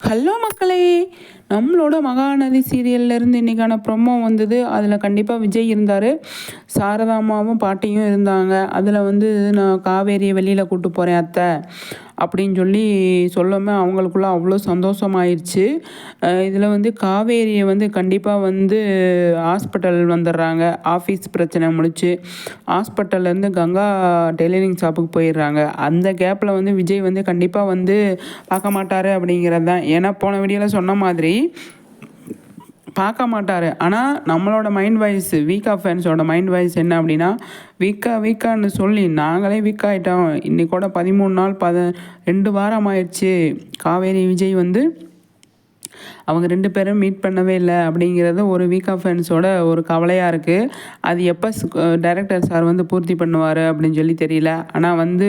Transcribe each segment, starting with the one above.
Hello மக்களே நம்மளோட மகாநதி சீரியல்லேருந்து இன்றைக்கான ப்ரொமோ வந்தது. அதில் கண்டிப்பாக விஜய் இருந்தார். சாரதாமாவும் பாட்டியும் இருந்தாங்க. அதில் வந்து நான் காவேரியை வெளியில் கூப்பிட்டு போகிறேன் அத்தை. அப்படின்னு சொல்லி சொல்லமே அவங்களுக்குள்ள அவ்வளோ சந்தோஷமாயிருச்சு. இதில் வந்து காவேரியை வந்து கண்டிப்பாக வந்து ஹாஸ்பிட்டல் வந்துடுறாங்க. ஆஃபீஸ் பிரச்சனை முடிச்சு ஹாஸ்பிட்டல்லேருந்து கங்கா டெய்லரிங் ஷாப்புக்கு போயிடுறாங்க. அந்த கேப்பில் வந்து விஜய் வந்து கண்டிப்பாக வந்து பார்க்க மாட்டார் அப்படிங்கிறது தான். ஏன்னா போன வீடியோவில் சொன்ன மாதிரி பார்க்க மாட்டார். ஆனால் நம்மளோட மைண்ட் வாய்ஸ் வீக்கா ஃபேன்ஸோட மைண்ட் வாய்ஸ் என்ன அப்படின்னா வீக்கா வீக்கான்னு சொல்லி நாங்களே வீக் ஆகிட்டோம் கூட பதிமூணு நாள் பத ரெண்டு வாரம் ஆயிடுச்சு. காவேரி விஜய் வந்து அவங்க ரெண்டு பேரும் மீட் பண்ணவே இல்லை அப்படிங்கிறது ஒரு வீக் ஆஃப் ஃபேன்ஸோட ஒரு கவலையாக இருக்குது அது எப்போ டைரக்டர் சார் வந்து பூர்த்தி பண்ணுவார் அப்படின்னு சொல்லி தெரியல. ஆனால் வந்து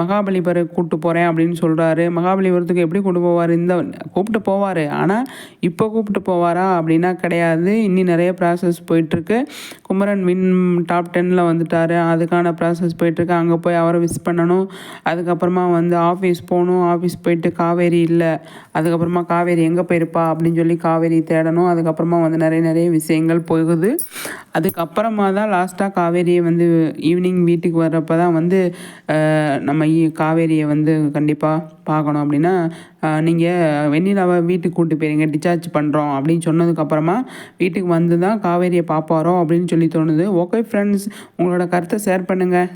மகாபலிபுரம் கூப்பிட்டு போகிறேன் அப்படின்னு சொல்கிறாரு மகாபலிபுரத்துக்கு எப்படி கூப்பிட்டு போவார்? இந்த கூப்பிட்டு போவார். ஆனால் இப்போ கூப்பிட்டு போவாரா அப்படின்னா கிடையாது. இன்னும் நிறைய ப்ராசஸ் போயிட்டுருக்கு. குமரன் வின் டாப் டென்னில் வந்துட்டார். அதுக்கான ப்ராசஸ் போயிட்டுருக்கு. அங்கே போய் அவரை விஸ் பண்ணணும். அதுக்கப்புறமா வந்து ஆஃபீஸ் போகணும். ஆஃபீஸ் போயிட்டு காவேரி இல்லை. அதுக்கப்புறமா காவேரி எங்கே போயிருப்பா அப்படின்னு சொல்லி காவேரி தேடணும். அதுக்கப்புறமா வந்து நிறைய நிறைய விஷயங்கள் போகுது. அதுக்கப்புறமா தான் லாஸ்ட்டாக காவேரியை வந்து ஈவினிங் வீட்டுக்கு வர்றப்ப தான் வந்து நம்ம காவேரியை வந்து கண்டிப்பாக பார்க்கணும் அப்படின்னா நீங்கள் வெண்ணிலாவை வீட்டுக்கு கூப்பிட்டு போயிருங்க டிஸ்சார்ஜ் பண்ணுறோம் அப்படின்னு சொன்னதுக்கப்புறமா வீட்டுக்கு வந்து தான் காவேரியை பார்ப்பாரோ அப்படின்னு சொல்லி தோணுது. ஓகே ஃப்ரெண்ட்ஸ் உங்களோட கருத்தை ஷேர் பண்ணுங்கள்